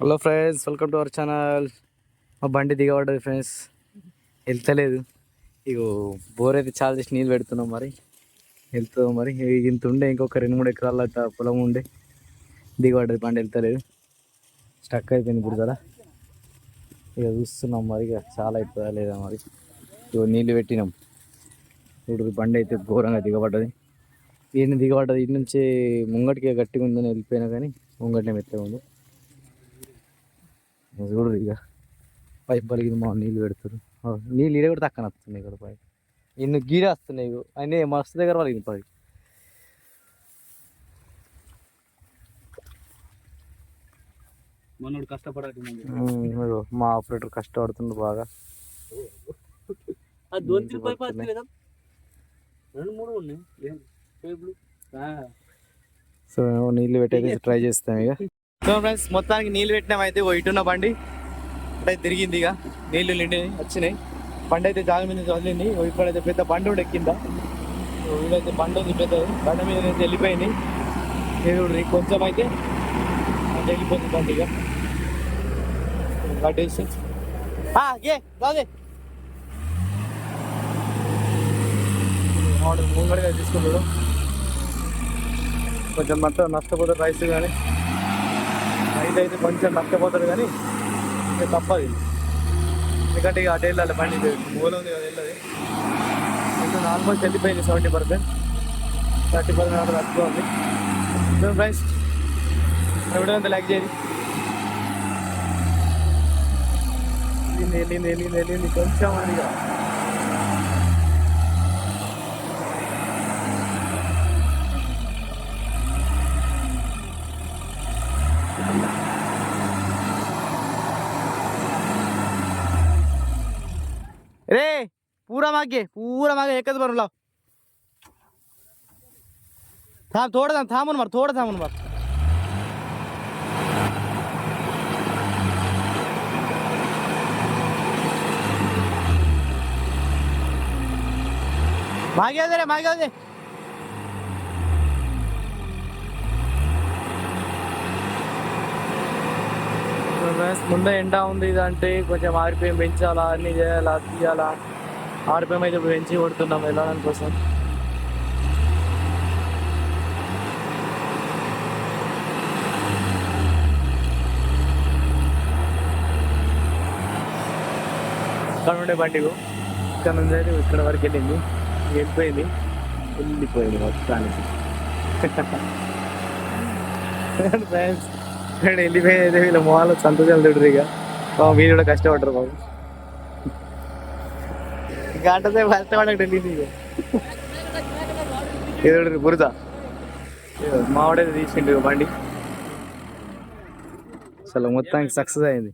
Hello friends welcome to our channel మా బండి దిగబడ్డది friends వెళ్తలేదు. ఇగో bore అయితే చాలా చేసి నీళ్ళు పెడుతున్నాం మరి. వెళ్తుందో మరి. ఇంత ఉండే ఇంకొక రెండు మూడు ఎకరాల పొలం ఉండే. దిగబడ్డది బండి వెళ్తలేదు. స్టక్ అయిపోయింది ఇప్పుడు కదా ఇక చూస్తున్నాం మరి. ఇక చాలా అయిపోయా లేదా మరి. ఇగో నీళ్ళు పెట్టినాం. ఇప్పుడు బండి అయితే ఘోరంగా దిగబడ్డది. ఈయన దిగబడ్డది? ఇటు నుంచి ముంగటికి గట్టిగా ఉందని వెళ్ళిపోయినా కానీ ముంగటనే మెత్తగా ఉంది. చూడరు ఇక. పైప్ పలిగింది మా నీళ్ళు పెడతారు నీళ్ళు ఇడ కూడా తక్కువ వస్తున్నాయి ఇక్కడ పైప్. ఇన్ని గీడ వస్తున్నాయి. అన్నీ మస్తు దగ్గర పలిగింది పైప్. మనోడు కష్టపడాలి మా ఆపరేటర్ కష్టపడుతుండు బాగా. రెండు మూడు ఉన్నాయి. సో నీళ్ళు పెట్టేది ట్రై చేస్తాం ఇక. సో ఫ్రెండ్స్ మొత్తానికి నీళ్ళు పెట్టినామైతే అయితే ఓ ఇటున్న బండి. అంటే తిరిగింది ఇక. నీళ్ళు నిండి వచ్చినాయి. బండి అయితే జాగ మీద వదిలింది ఇప్పుడైతే పెద్ద బండి ఉండే కింద వీడైతే బండి ఉంది పెద్దది. బండి మీద నుంచి వెళ్ళిపోయింది. నేను కొంచెం అయితే అది వెళ్ళిపోతుంది బండి ఇక. కట్టేసి ముంగడిగా తీసుకున్నాడు కొంచెం మొత్తం నష్టపోతే రైస్ కానీ రైతు అయితే కొంచెం నష్టపోతాడు కానీ ఇక తప్పదు. ఎందుకంటే ఇక అటు వెళ్ళాలి బండి మూల ఉంది కదా వెళ్ళదు ఇంకా ఆల్మోస్ట్ వెళ్ళిపోయింది సెవెంటీ పర్సెంట్ థర్టీ పర్సెంట్ అక్కడ తక్కువ ఉంది. సో ఫ్రెండ్స్ ఎవడో అంత లైక్ చేయండి. వెళ్ళింది వెళ్ళింది వెళ్ళింది వెళ్ళింది కొంచెం ఉంది కదా रे पूरा मागे पूरा मागे एकच भरून लाव थांब थोडं थांब थांबून मार थोडं थांबून मार मागे येऊ दे रे मागे येऊ ఫ్రెండ్స్ ముందే ఎండ ఉంది ఇదంటే కొంచెం ఆర్పిఎం పెంచాలా అన్ని చేయాలా తీయాలా. ఆర్పిఎం అయితే పెంచి కొడుతున్నాం వెళ్ళడానికి కోసం. ఇక్కడ ఉండే బండికు ఇక్కడ నుంచి అయితే ఇక్కడ వరకు వెళ్ళింది. వెళ్ళిపోయింది. వెళ్ళిపోయింది మొత్తానికి. ఫ్రెండ్స్ ఇక్కడ వెళ్ళిపోయేది వీళ్ళ మొహాలు సంతోషాలు తిడరు ఇక. వీళ్ళు కూడా కష్టపడరు బాబు గంట సేపు కష్టపడక వెళ్ళింది ఇక? ఏదో బురద. మావాడైతే తీసిండు బండి. అసలు మొత్తానికి సక్సెస్ అయింది.